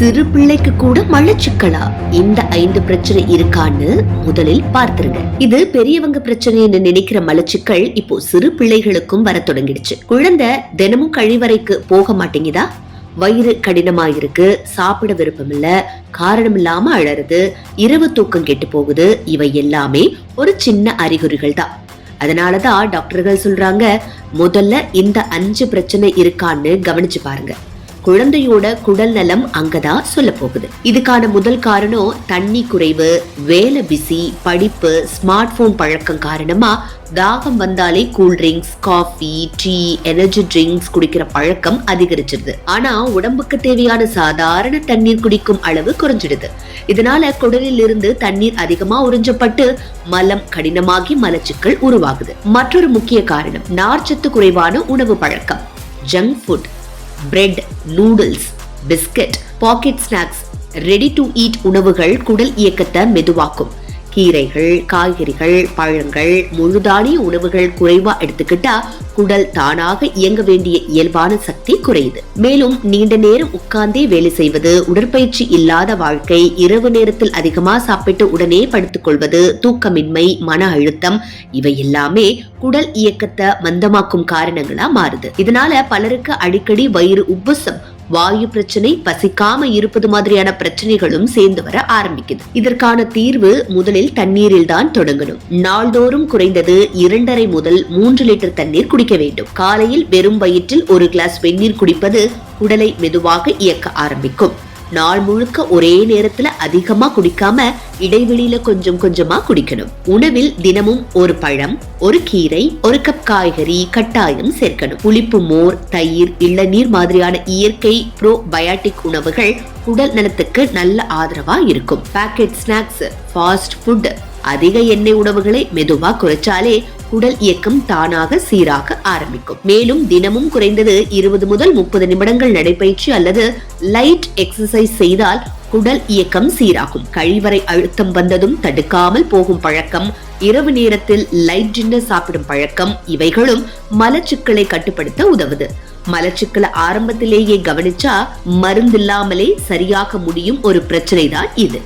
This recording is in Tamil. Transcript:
சிறு பிள்ளைக்கு கூட மலச்சிக்கலா இந்த ஐந்து பிரச்சனை இருக்கான்னு முதலில் பார்த்துருங்க. இது பெரியவங்க பிரச்சனைன்னு நினைக்கிற மலச்சிக்கல் இப்போ சிறு பிள்ளைகளுக்கும் வர தொடங்கிடுச்சு. குழந்தை தினமும் கழிவறைக்கு போக மாட்டேங்குதா? வயிறு கடினமா இருக்கு சாப்பிட விருப்பம் இல்ல காரணம் இல்லாம அழறது இரவு தூக்கம் கெட்டு போகுது இவை எல்லாமே ஒரு சின்ன அறிகுறிகள் தான். அதனாலதான் டாக்டர்கள் சொல்றாங்க முதல்ல இந்த அஞ்சு பிரச்சனை இருக்கான்னு கவனிச்சு பாருங்க. குழந்தையோட குடல் நலம் அங்கதான் சொல்ல போகுது இதுக்கான முதல் காரணம் தண்ணி குறைவு வேலை பிஸி படிப்பு ஸ்மார்ட் போன் பழக்கம் காரணமா தாகம் வந்தாலே cool drinks coffee tea energy drinks குடிக்கிற பழக்கம் அதிகரிச்சிருது. ஆனா உடம்புக்கு தேவையான சாதாரண தண்ணீர் குடிக்கும் அளவு குறைஞ்சிடுது. இதனால குடலில் இருந்து தண்ணீர் அதிகமா உறிஞ்சப்பட்டு மலம் கடினமாகி மலச்சிக்கல் உருவாகுது. மற்றொரு முக்கிய காரணம் நார்ச்சத்து குறைவான உணவு பழக்கம் junk food bread noodles biscuit packet snacks ready to eat உணவுகள் குடல் இயக்கத்தை மெதுவாக்கும். கீரைகள் காய்கறிகள் பழங்கள் முழுதானிய உணவுகள் குறைவா எடுத்துக்கிட்டா குடல் தானாக இயங்க வேண்டிய இயல்பான சக்தி குறையுது. மேலும் நீண்ட நேரம் உட்கார்ந்தே வேலை செய்வது உடற்பயிற்சி இல்லாத வாழ்க்கை இரவு நேரத்தில் அதிகமா சாப்பிட்டு உடனே படுத்துக் கொள்வது தூக்கமின்மை மன அழுத்தம் இவை எல்லாமே குடல் இயக்கத்தை மந்தமாக்கும் காரணங்களா மாறுது. இதனால பலருக்கு அடிக்கடி வயிறு உப்புசம் வாயு பிரச்சனை பசிக்காம இருப்பது மாதிரியான பிரச்சனைகளும் சேர்ந்து வர ஆரம்பிக்குது. இதற்கான தீர்வு முதலில் தண்ணீரில் தான் தொடங்கணும். நாள்தோறும் குறைந்தது இரண்டரை முதல் மூன்று லிட்டர் தண்ணீர் குடிக்க வேண்டும். காலையில் வெறும் வயிற்றில் ஒரு கிளாஸ் வெந்நீர் குடிப்பது உடலை மெதுவாக இயக்க ஆரம்பிக்கும். நாள் முழுக்க ஒரே நேரத்துல அதிகமா குடிக்காம இடைவெளியில கொஞ்சம் கொஞ்சமா குடிக்கணும். உணவில் தினமும் ஒரு பழம் ஒரு கீரை ஒரு கப் காய்கறி கட்டாயம் சேர்க்கணும். புளிப்பு மோர் தயிர் இளநீர் மாதிரியான இயற்கை ப்ரோபயாட்டிக் உணவுகள் உடல் நலத்துக்கு நல்ல ஆதரவா இருக்கும். பேக்கெட் ஸ்நாக்ஸ் ஃபாஸ்ட் ஃபுட் அதிக எண்ணெய் உணவுகளை மெதுவா குறைச்சாலே உடல் இயக்கம் தானாக சீராக ஆரம்பிக்கும். மேலும் தினமும் குறைந்தது இருபது முதல் முப்பது நிமிடங்கள் நடைபயிற்சி அல்லது லைட் எக்ஸசைஸ் செய்தால் குடல் இயக்கம் சீராகும். கழிவறை அழுத்தம் வந்ததும் தடுக்காமல் போகும் பழக்கம் இரவு நேரத்தில் லைட் டின்னர் சாப்பிடும் பழக்கம் இவைகளும் மலச்சிக்கலை கட்டுப்படுத்த உதவுது. மலச்சிக்கலை ஆரம்பத்திலேயே கவனிச்சா மருந்தில்லாமலே சரியாக முடியும் ஒரு பிரச்சனை தான் இது.